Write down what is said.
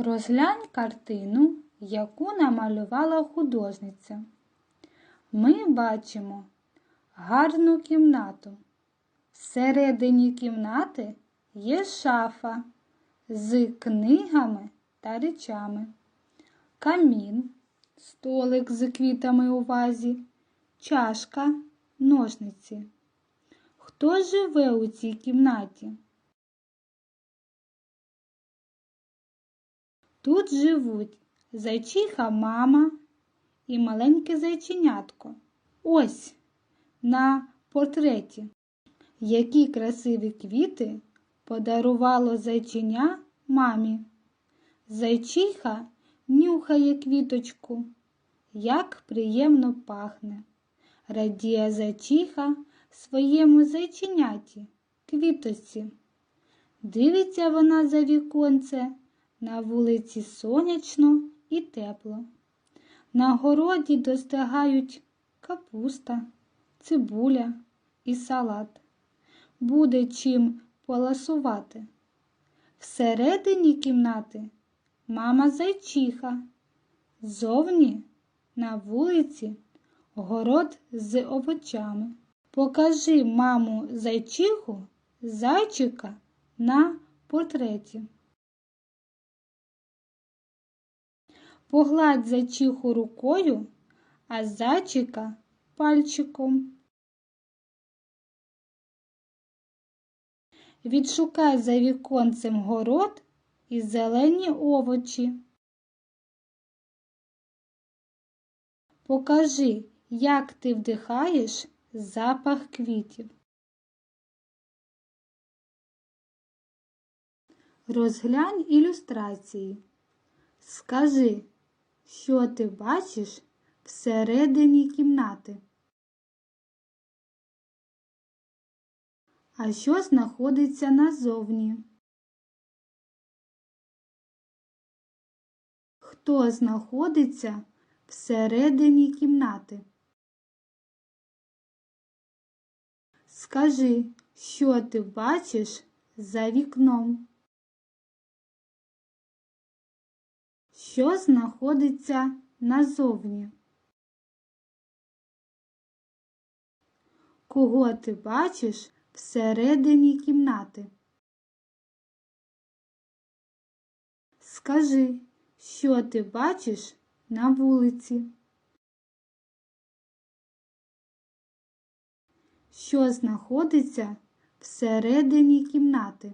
Розглянь картину, яку намалювала художниця. Ми бачимо гарну кімнату. Всередині кімнати є шафа з книгами та речами, камін, столик з квітами у вазі, чашка, ножниці. Хто живе у цій кімнаті? Тут живуть зайчиха мама і маленьке зайченятко. Ось на портреті. Які красиві квіти подарувало зайченя мамі. Зайчиха нюхає квіточку, як приємно пахне. Радіє зайчиха своєму зайченяті, квіточці. Дивиться вона за віконце. На вулиці сонячно і тепло. На городі достигають капуста, цибуля і салат. Буде чим поласувати. Всередині кімнати мама зайчиха. Зовні на вулиці город з овочами. Покажи маму зайчиху зайчика на портреті. Погладь зайчиху рукою, а зайчика пальчиком. Відшукай за віконцем город і зелені овочі. Покажи, як ти вдихаєш запах квітів. Розглянь ілюстрації. Скажи, що ти бачиш всередині кімнати? А що знаходиться назовні? Хто знаходиться всередині кімнати? Скажи, що ти бачиш за вікном? Що знаходиться назовні? Кого ти бачиш всередині кімнати? Скажи, що ти бачиш на вулиці? Що знаходиться всередині кімнати?